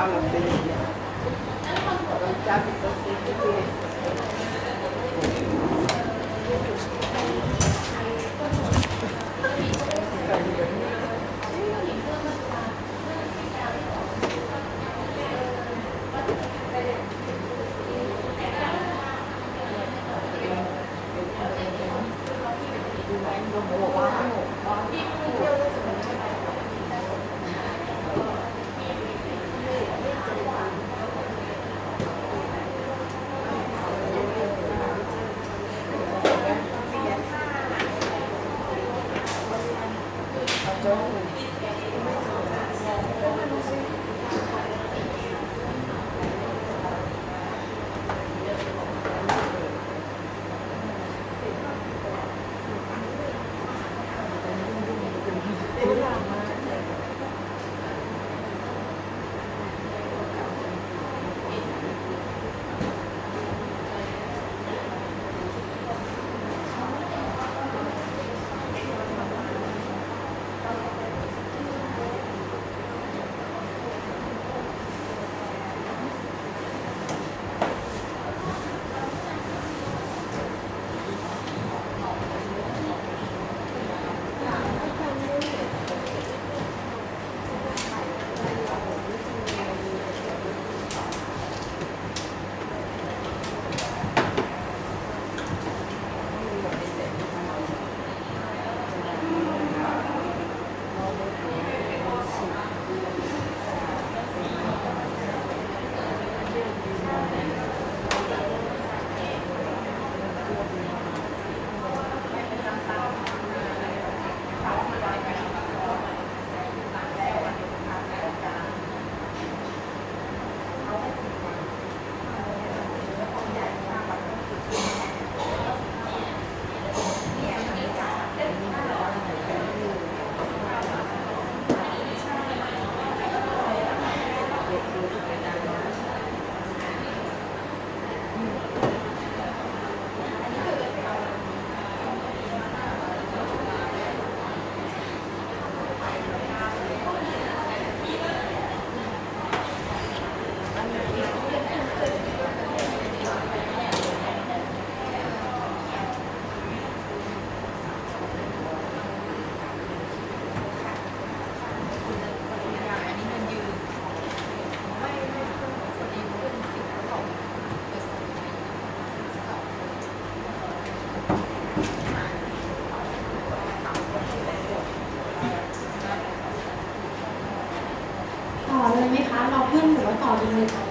Vamos, señor. ต่อเลยไหมคะ เราเพิ่มหรือว่าต่อเลย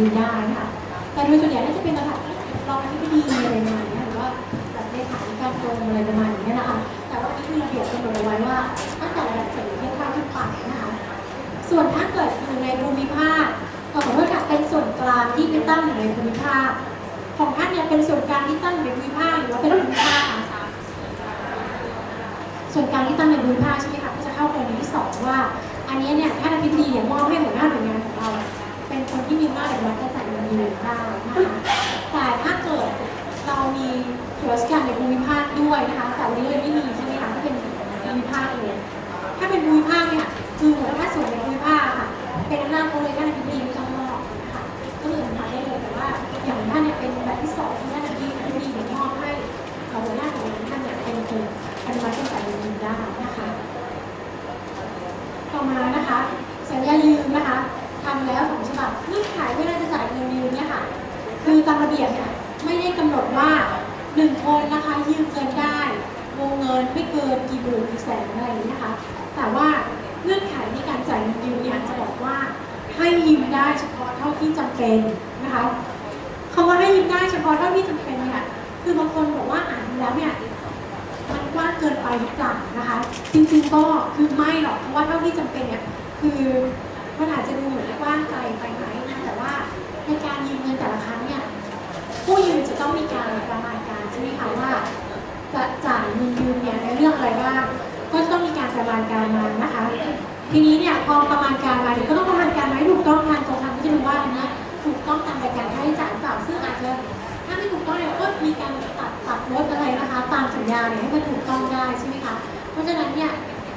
ดูได้ค่ะ แต่โดยส่วนใหญ่น่าจะเป็นนะคะรที่ไม่ดีอะไรประมาณนี้หรือว่าแบบในฐานการกงอะไรประมาณนี้นะคะ แต่ว่าที่มีระเบียบกำหนดไว้ว่าตั้งแต่ระดับสูงเทียบเท่าขึ้นไปนะคะ ส่วนถ้าเกิดอยู่ในภูมิภาคขอขอโทษค่ะเป็นส่วนกลางที่ตั้งอยู่ในภูมิภาค ของท่านเนี่ยเป็นส่วนกลางที่ตั้งในภูมิภาคหรือว่าเป็นภูมิภาคคะส่วนกลางที่ตั้งในภูมิภาคใช่ไหมคะก็จะเข้าประเด็นที่สองว่า อันนี้เนี่ยท่านอธิบดีเนี่ยมอบให้หัวหน้าหน่วยงาน คนที่มีอำนาจในการจัดสรรเงินเดือนได้นะคะแต่ถ้าเกิดเรามีส่วนราชการในภูมิภาคด้วยนะคะแต่วันนี้เลยไม่มีใช่ไหมคะก็เป็นภูมิภาคเลย นี้เนี่ยพอประมาณการมาเนี่ยก็ต้องประมาณการไหมถูกต้องทางกองทัพก็จะดูว่านเนี้ยถูกต้องตามรายการค่าใช้จ่ายหรือเปล่าซึ่งอาจจะถ้าไม่ถูกต้องเนี่ยก็มีการตัดตัดลดอะไรนะคะ ตามสัญญาเนี่ยให้มันถูกต้องได้ใช่ไหมคะเพราะฉะนั้นเนี่ย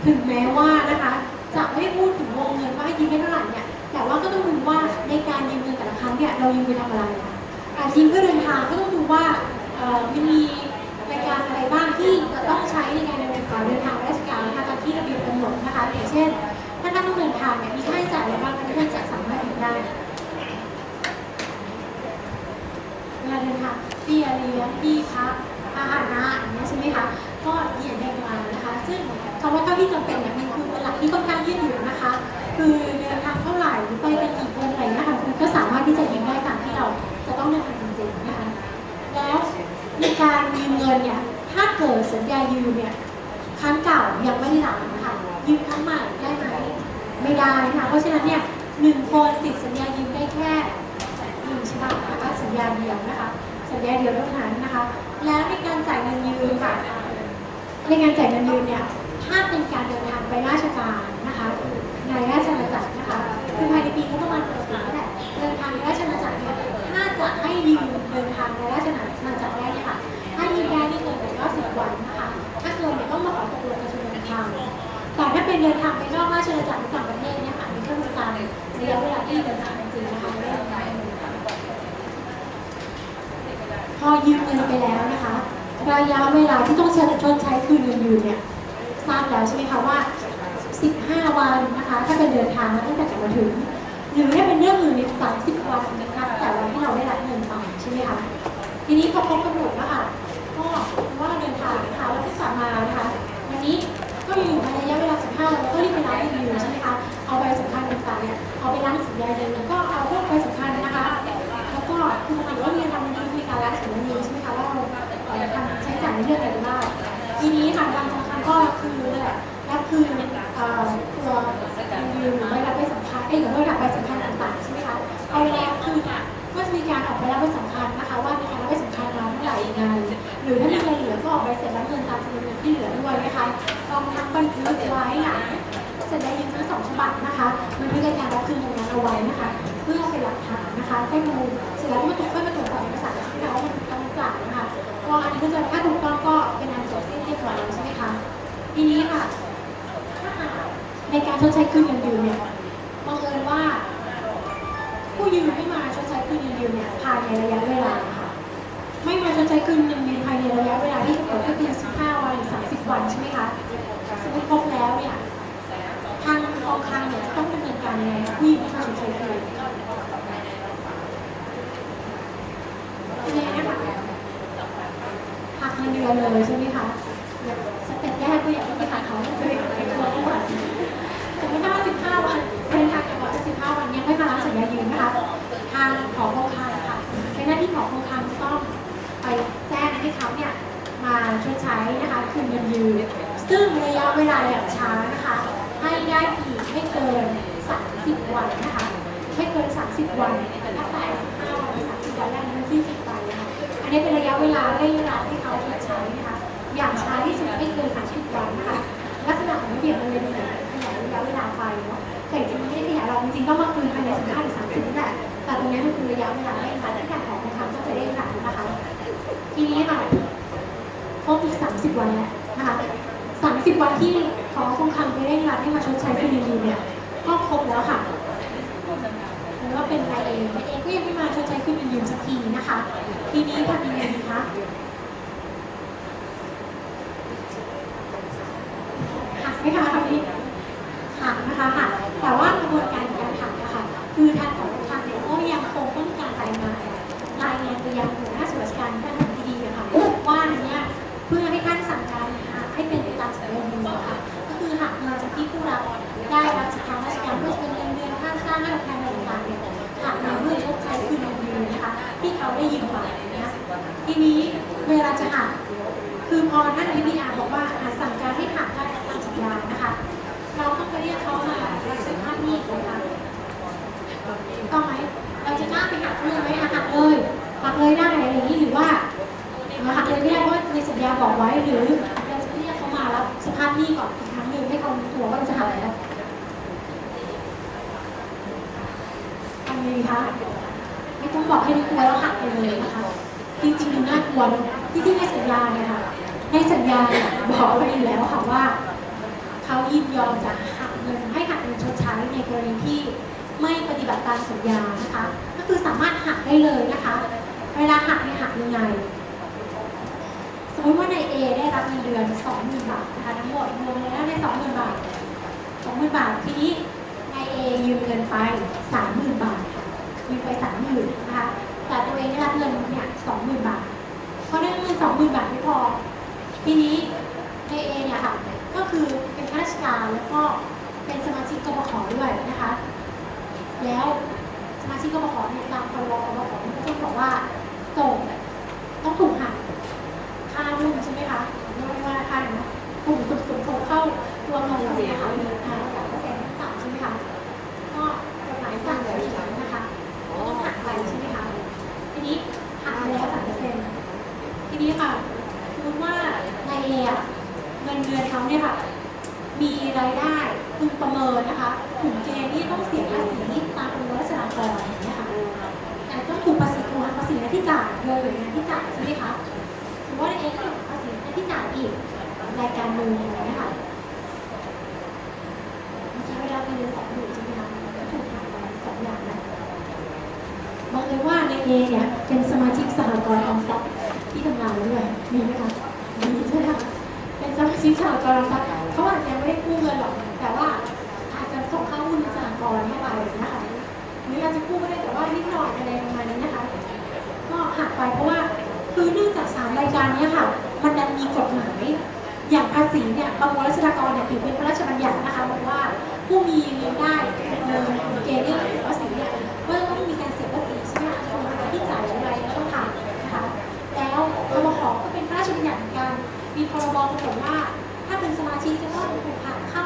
ถึงแม้ว่านะคะจะไม่พูดถึงวงเงินว่าให้ยืมได้เท่าไหร่เนี่ยแต่ว่าก็ต้องดูว่าในการยืมเงินแต่ละครั้งเนี่ยเรายืมไปทำอะไรอายืมเพื่อเดินทางก็ต้องดูว่ามันมีรายการอะไรบ้างที่จะต้องใช้ในการเดินทางเดินทางราชการนะคะตามที่ระเบียบกำหนดนะคะอย่างเช่น ถ้าท่านต้องเดินทางเนี่ยมีค่าใช้จ่ายอะไรบ้างท่านจะสามารถยืมได้เวลาเดินทางเบี้ยเลี้ยงที่พักอาหารนะอย่างเงี้ยใช่ไหมคะก็เขียนแยกมานะคะ ซึ่งคำว่าเท่าที่จำเป็นเนี่ยมันคือเป็นหลักที่ค่อนข้างยืดหยุ่นนะคะ คือเดินทางเท่าไหร่หรือไปกันกี่คนอะไรเงี้ยค่ะคุณก็สามารถที่จะยืมได้ตามที่เราจะต้องเดินทางจริงๆนะคะแล้วในการยืมเงินเนี่ยถ้าเกิดสัญญายืมเนี่ยครั้งเก่ายังไม่ได้รับนะคะยืมครั้งใหม่ได้ไหม ไม่ได้นะคะเพราะฉะนั้นเนี่ยหนึ่งคนติดสัญญายืมได้แค่หนึ่งฉบับนะคะสัญญาเดียวนะคะ สัญญาเดียวเท่านั้นนะคะ แล้วในการจ่ายเงินยืมค่ะในการจ่ายเงินยืมเนี่ยถ้าเป็นการเดินทางไปราชการนะคะในราชอาณาจักรนะคะคือภายในปีงบประมาณปกติแหละเดินทางในราชอาณาจักรเนี่ยถ้าจะให้ยืมเดินทางในราชอาณาจักรได้เนี่ยค่ะถ้ายืมได้ไม่เกินแต่90วันนะคะถ้าเกินเนี่ยต้องมาขอตกลงกระทรวงการคลัง แต่ถ้าเป็นเดินทางไปนอกราชอาณาจักรหรือต่างประเทศเนี่ยค่ะมีก็ดูตามระยะเวลาที่เดินทางจริงนะคะไม่ได้ตามพอยืมเงินไปแล้วนะคะระยะเวลาที่ต้องชดใช้คืนเงินยืมเนี่ยทราบแล้วใช่ไหมคะว่า 15 วันนะคะถ้าเป็นเดินทางตั้งแต่กลับมาถึงหรือถ้าเป็นเรื่องอื่นเนี่ย30 วันนะคะแต่วันที่เราได้รับเงินไปใช่ไหมคะทีนี้พอครบกำหนดแล้วค่ะก็ว่าเดินทางนะคะแล้วที่สามมานะคะวันนี้ก็อยู่ในระเวลา15วันก็รีบไปรับรีวิวใช่ไหมคะเอาใบสำคัญต่างๆเนี่ยเอาไปล้างสัญญาเดินแล้วก็เอาพวกใบสำคัญนะคะแล้วก็คือปกติว่าเรียนทำในมีการล้างสัญญาเดินใช่ไหมคะว่าเราทำใช้จ่ายในเรื่องอะไรบ้างทีนี้ค่ะบางสำคัญก็คือแหละรับคือตัวรีวิวหรือไม่รับใบสำคัญเอ้ยหรือไม่รับใบสำคัญต่างๆใช่ไหมคะเอาเวลาคือเนี่ยก็จะมีการออกไปรับใบสำคัญ หรือถ้ามีเงินเหลือก็ออกใบเสร็จรับเงินตามจำนวนเงินที่เหลือด้วยนะคะลองทั้งบันทึกไว้ค่ะสัญญายืมทั้งสองฉบับนะคะบันทึกรายการรับคืนตรงนั้นเอาไว้นะคะ เพื่อเป็นหลักฐานนะคะให้ดูเสร็จแล้วก็มาตรวจค่อยมาตรวจสอบเอกสารที่เราว่ามันต้องหรือเปล่านะคะก็อันนี้ก็จะถ้าถูกต้องก็เป็นอันจบสิ้นเรียบร้อยแล้วใช่ไหมคะทีนี้ค่ะในการชดใช้คืนเงินยืมเนี่ย ไม่มาชดใช้คืนเงินยืมภายในระยะเวลาที่กำหนดก็คือ15วันหรือ30 วันใช่ไหมคะสมมติครบแล้วเนี่ยทางกองคลังเนี่ยจะต้องดำเนินการยังไงคะผู้ยืมไม่มาชดใจคืนยังไงนะคะหักเงินเดือนเลยใช่ไหมคะสเต็ปแรกก็อย่าเพิ่งไปหักเขาจะไปหักในตัวเขาก่อน สมมติถ้า15 วันเดินทางกลับมา15 วันยังไม่มารับสัญญายืมนะคะ ทางขอโค รงการค่ะเป็นหน้าที่ของโครงการจะต้องไปแจ้งให้เขาเนี่ยมซึ่งระยะเวลาอย่างช้านะคะให้ได้อีกไม่เกิน 30 วันนะคะไม่เกิน 30 วันถ้าแต่5วัน30 วันแรกมัน40วันนะคะอันนี้เป็นระยะเวลาเร่งรัดที่เขาจะใช้นะคะอย่างช้าที่สุดไม่เกิน 30 วันนะคะลักษณะของระเบียบมันเลยมีการขยายระยะเวลาไปเนาะแต่จริงๆไม่ได้ขยายเราจริงๆต้องมาคืนภายใน15หรือ30นี่แหละแต่ตรงนี้มันคือระยะเวลาเร่งรัดที่การขอของทางก็จะเร่งรัดนะคะ ทีนี้ค่ะครบอีก 30 วันแล้วนะคะ30 วันที่ขอคงคำไปเร่งรัดให้มาชดใช้คืนดีเนี่ยก็ครบแล้วค่ะหรือว่าเป็นนายเองนายเองก็ยังไม่มาชดใช้คืนดีสักทีนะคะ ทีนี้ทำยังไงดีคะหักไหมคะคราวนี้ พอท่านอธิบดีอาบอกว่าอาสั่งการให้หักได้ตามสัญญานะคะ เราต้องไปเรียกเขามารับสัมภาษณ์หนี้นะคะต้องไหมเราจะกล้าไปหักเลยไหมหักเลยหักเลยได้อะไรอย่างนี้หรือว่าหักเลยไม่ได้เพราะในสัญญาบอกไว้หรือเราจะเรียกเขามารับสภาพหนี้ก่อนอีกครั้งหนึ่งให้เขาตัวว่าเราจะหักแล้วทำไงดีคะไม่ต้องบอกให้รู้ตัวแล้วหักไปเลยนะคะจริงๆดูน่ากลัวที่ที่ในสัญญาเนี่ยค่ะ ในสัญญาบอกไว้อยู่แล้วค่ะว่าเขายินยอมจะหักเงินให้หักเงินชดใช้ในกรณีที่ไม่ปฏิบัติตามสัญญานะคะ ก็คือสามารถหักได้เลยนะคะ เวลาหักเนี่ยหักยังไง สมมติว่านายเอได้รับเงินเดือน20,000บาทนะคะทั้งหมดรวมแล้วได้20,000บาท20,000บาททีนี้นายเอยืมเงินไป30,000บาทยืมไป30,000นะคะแต่ตัวเองได้รับเงินเนี่ย20,000บาทเพราะได้เงิน20,000บาทไม่พอ ทีนี้นายเอเนี่ยค่ะก็คือเป็นข้าราชการแล้วก็เป็นสมาชิกกบขด้วยนะคะ แล้วสมาชิกกบขเนี่ยตามพรบกบขเนี่ยก็จะบอกว่าส่งต้องถูกหักค่ารุ่นใช่ไหมคะไม่ว่าว่าค่านะถูกถูกถูกถูกเข้าตัวเงินเสียค่ะมีอ่าสามเปอร์เซ็นต์ต่ำใช่ไหมคะก็กฎหมายสั่งแบบนี้นะคะก็ต้องหักไปใช่ไหมคะทีนี้หักไปแล้วสามเปอร์เซ็นต์ทีนี้ค่ะสมมติว่านายเออะ เงินเดือนเขาเนี่ยค่ะ มีรายได้พึงประเมินนะคะถึงเกณฑ์ที่ต้องเสียภาษีตามประมวลรัษฎากรอย่างเงี้ยค่ะแต่ต้องถูกภาษีของภาษีน้าที่จ่ายโดยหน่วยงานที่จ่ายใช่ไหมคะถือว่าในเองก็ภาษีน้าที่จ่ายอีกรายการหนึ่งอย่างเงี้ยค่ะเมื่อกี้เวลาเงินเดือนสองหมื่นใช่ไหมคะก็ถูกหักไปสองอย่างนะบอกเลยว่าในเอเนี่ยเป็นสมาชิกสหกรณ์ออมทรัพย์ที่ทำงานด้วยมีไหมคะ เป็นสมาชิกสหกรณ์ทรัพย์เขาอาจจะไม่ได้กู้เงินหรอก แต่ว่าอาจจะส่งข้าหุ้นสหกรณ์เข้าไปนะคะหรืออาจจะกู้ก็ได้แต่ว่านิดหน่อยอะไรประมาณนี้นะคะ ก็หักไปเพราะว่าคือเนื่องจากสามรายการนี้ค่ะ มันดันมีกฎหมายอย่างภาษีเนี่ยประมวลรัษฎากรเนี่ยถือเป็นพระราชบัญญัตินะคะบอกว่าผู้มีรายได้เงินเกณฑ์เรื่อง มีพรบกำหนดว่า ถ้าเป็นสมาชิกจะต้องผูกหักเข้า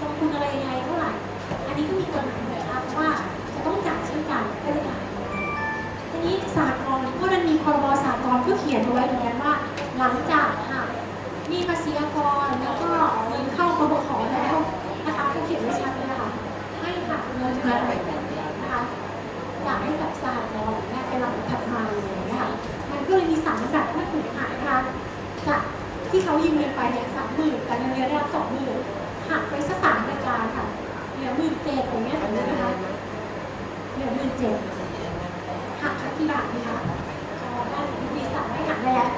ลงทุนอะไรยังไงเท่าไหร่ อันนี้ก็มีกฎหมายนะคะว่าจะต้องจ่ายเช่นกันไม่ได้จ่ายทีนี้สากลก็มันมีพรบสากลก็เขียนเอาไว้เหมือนกันว่า หลังจากหักหนี้ภาษีอากรแล้วก็เงินเข้าพบขแล้วนะคะก็เขียนไว้ชัดเลยนะคะให้หักเงินมานะคะอยากให้กับสหกรณ์เนี่ยเป็นหลักถัดมาเลยนะคะมันก็เลยมีสามระดับที่ถูกหักนะคะ จากที่เขายืมเงินไปเนี่ยสามหมื่นแต่เงินเดือนได้รับสองหมื่นหักไปสักสามรายการค่ะเหลือหมื่นเจ็ดอย่างเงี้ยสมมตินะคะเหลือหมื่นเจ็ดหักสักกี่บาทดีคะพอได้มีสั่งไม่หักได้แล้ว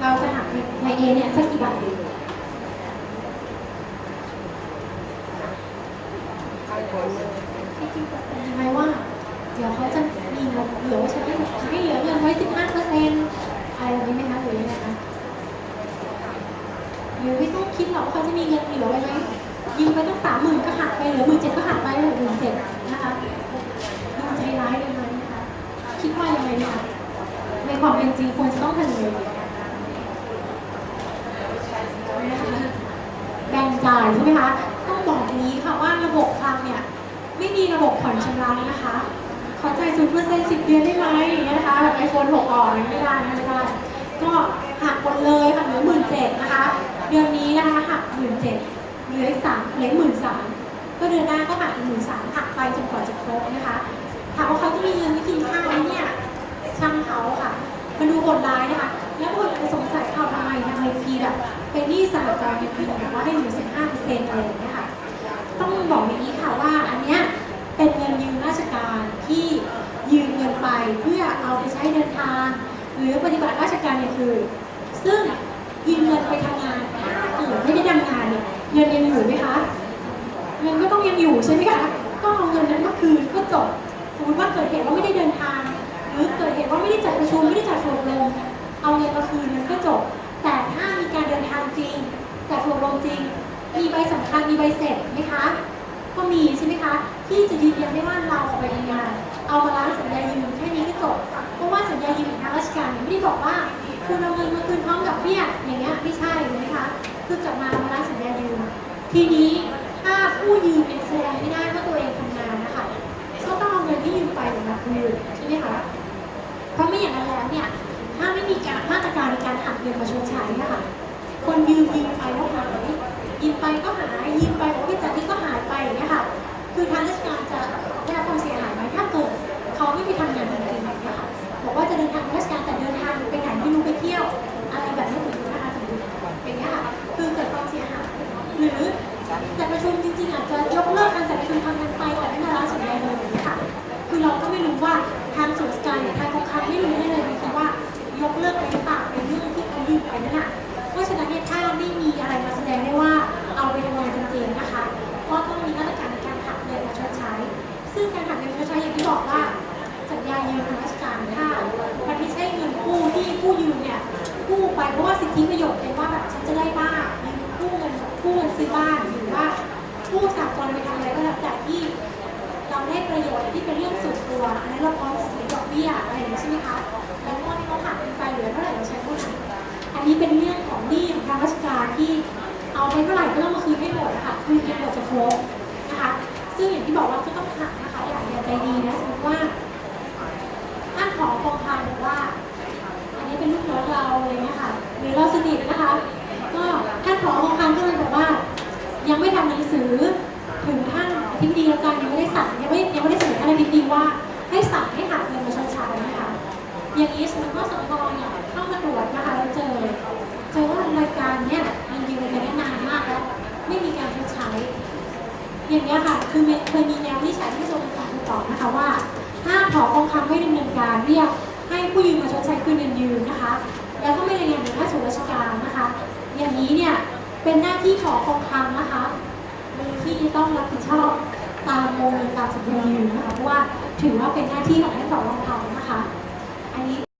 เราจะหักในเอเนี่ยสักกี่บาทดีที่จริงเปอร์เซ็นต์ยังไงว่า เดี๋ยวเขาจะมีเงินเหลือไว้ใช้ให้เหลือเงินไว้สิบห้าเปอร์เซ็นต์อะไรแบบนี้ไหมคะหรือยังไงคะ หรือไม่ต้องคิดหรอกว่าเขาจะมีเงินเหลือไว้ไหมยืมไปตั้งสามหมื่นก็หักไปเหลือหมื่นเจ็ดก็หักไปเหลือหมื่นเจ็ดนะคะดูใจร้ายเลยไหมนะคะคิดว่ายังไงดีคะในความเป็นจริงควรจะต้องทำยังไงดีนะคะแบ่งจ่ายใช่ไหมคะต้องบอกนี้ค่ะว่าระบบคลังเนี่ยไม่มีระบบผ่อนชำระนะคะขอจ่ายศูนย์เปอร์เซ็นต์สิบเดือนได้ไหมอย่างเงี้ยนะคะแบบไอโฟนหกออกอะไรไม่ได้นะไม่ได้ก็ หักหมดเลยค่ะเหลือหมื่นเจ็ดนะคะ เดือนนี้นะคะหักหมื่นเจ็ดเหลืออีกสามเหลือหมื่นสามก็เดือนหน้าก็หักอีกหมื่นสามหักไปจนกว่าจะครบนะคะถามว่าเขาจะมีเงินไม่กินข้าวไหมเนี่ยช่างเขาค่ะมาดูกดไลน์นะคะ แล้วคนจะสงสัยเขาทำไมทำไมพีแบบเป็นหนี้สหกรณ์เนี่ยคือแบบว่าให้เหลือสิบห้าเปอร์เซ็นต์อะไรอย่างเงี้ยค่ะต้องบอกอย่างนี้ค่ะว่าอันเนี้ยเป็นเงินยืมราชการที่ยืมเงินไปเพื่อเอาไปใช้เดินทาง หรือปฏิบัติราชการอย่างอื่น ซึ่งยืมเงินไปทำงานถ้าเกิดไม่ได้ทำงานเนี่ยเงินยังอยู่ไหมคะ เงินก็ต้องยังอยู่ใช่ไหมคะ ก็เอาเงินนั้นมาคืนก็จบ สมมติว่าเกิดเหตุว่าไม่ได้เดินทาง หรือเกิดเหตุว่าไม่ได้จัดประชุมไม่ได้จัดอบรมเอาเงินมาคืนมันก็จบ แต่ถ้ามีการเดินทางจริงจัดอบรมจริง มีใบสำคัญมีใบเสร็จไหมคะ ก็มีใช่ไหมคะ ที่จะยืนยันได้ว่าเราออกไปทำงาน เอามาล้างสัญญายืมแค่นี้ก็จบ เพราะว่าสัญญายืมของทางราชการเนี่ยไม่ได้บอกว่า คุณเอาเงินมาคืนพร้อมกับเบี้ยอย่างเงี้ยไม่ใช่ถูกไหมคะคือกลับมามาล้าสัญญายืมทีนี้ถ้าผู้ยืมเป็นแสดงไม่ได้ว่าตัวเองทำงานนะคะก็ต้องเอาเงินที่ยืมไปมาคืนใช่ไหมคะเพราะไม่อย่างนั้นแล้วเนี่ยถ้าไม่มีการมาตรการในการหักเงินมาชดใช้นะคะคนยืมยืมไปก็หายยืมไปก็หายยืมไปโอ้ยแต่ที่ก็หายไปอย่างเงี้ยค่ะ คือทางราชการจะได้รับความเสียหายไหมถ้าเกิดเขาไม่ไปทำงานจ คะคืนให้หมดจะครบนะคะ ซึ่งอย่างที่บอกว่าก็ต้องหักนะคะอย่างอย่าใจดีนะสมมติว่าท่านขอกองพันบอกว่า อันนี้เป็นลูกน้องเราอะไรเงี้ยค่ะหรือเราสนิทนะคะ ก็ท่านขอกองพันก็เลยบอกว่า ยังไม่ทำหนังสือถึงท่านอธิบดีแล้วกันยังไม่ได้สั่งยังไม่ยังไม่ได้เสนอท่านอธิบดีว่าให้สั่งให้หักเงินมาชดใช้นะคะอย่างนี้สมมติว่าสกเนี่ยเข้ามาตรวจนะคะแล้วเจอเจอว่ารายการเนี่ยมันยืมเงินได้นานมากแล้ว ไม่มีการชดใช้ อย่างนี้ยค่ะ คือเคยมีแนววิจัยที่กระทรงการคลังตอบนะคะว่าห้ามขอกองคำให้ดำเนินการเรียกให้ผู้ยืมมาชดใช้คืนเงินยืมนะคะ แล้วก็ไม่รายงานถึงหน้าส่วนราชการนะคะ อย่างนี้เนี่ยเป็นหน้าที่ของกองคำนะคะที่ต้องรับผิดชอบตามโมเดลตามสัญญายืมนะคะเพราะว่าถือว่าเป็นหน้าที่ของท่านต่อรองทำนะคะ อันนี้